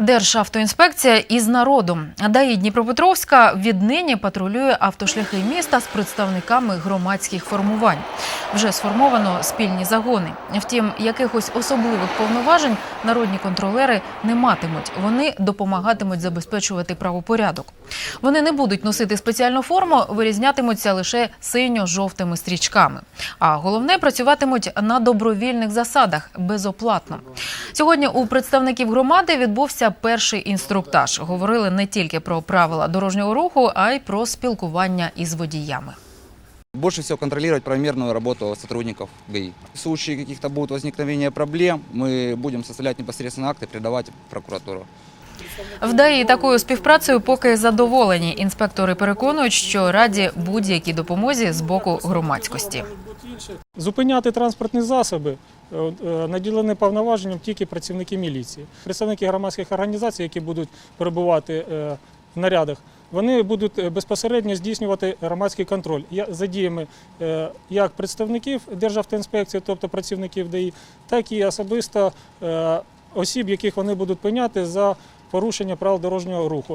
Державтоінспекція із народом. ДАІ Дніпропетровська віднині патрулює автошляхи міста з представниками громадських формувань. Вже сформовано спільні загони. Втім, якихось особливих повноважень народні контролери не матимуть. Вони допомагатимуть забезпечувати правопорядок. Вони не будуть носити спеціальну форму, вирізнятимуться лише синьо-жовтими стрічками. А головне працюватимуть на добровільних засадах безоплатно. Сьогодні у представників громади відбувся перший інструктаж. Говорили не тільки про правила дорожнього руху, а й про спілкування із водіями. Больше всего контролировать правомерную работу сотрудников ГАИ. В случае каких-то будет возникновения проблем, мы будем составлять непосредственно акты, передавать в прокуратуру. В ДАІ такою співпрацею поки задоволені. Інспектори переконують, що раді будь-якій допомозі з боку громадськості. Зупиняти транспортні засоби наділені повноваженням тільки працівники міліції. Представники громадських організацій, які будуть перебувати е, в нарядах, вони будуть е, безпосередньо здійснювати громадський контроль за діями е, як представників Державтоінспекції, тобто працівників ДАІ, так і особисто е, осіб, яких вони будуть пиняти за порушення правил дорожнього руху.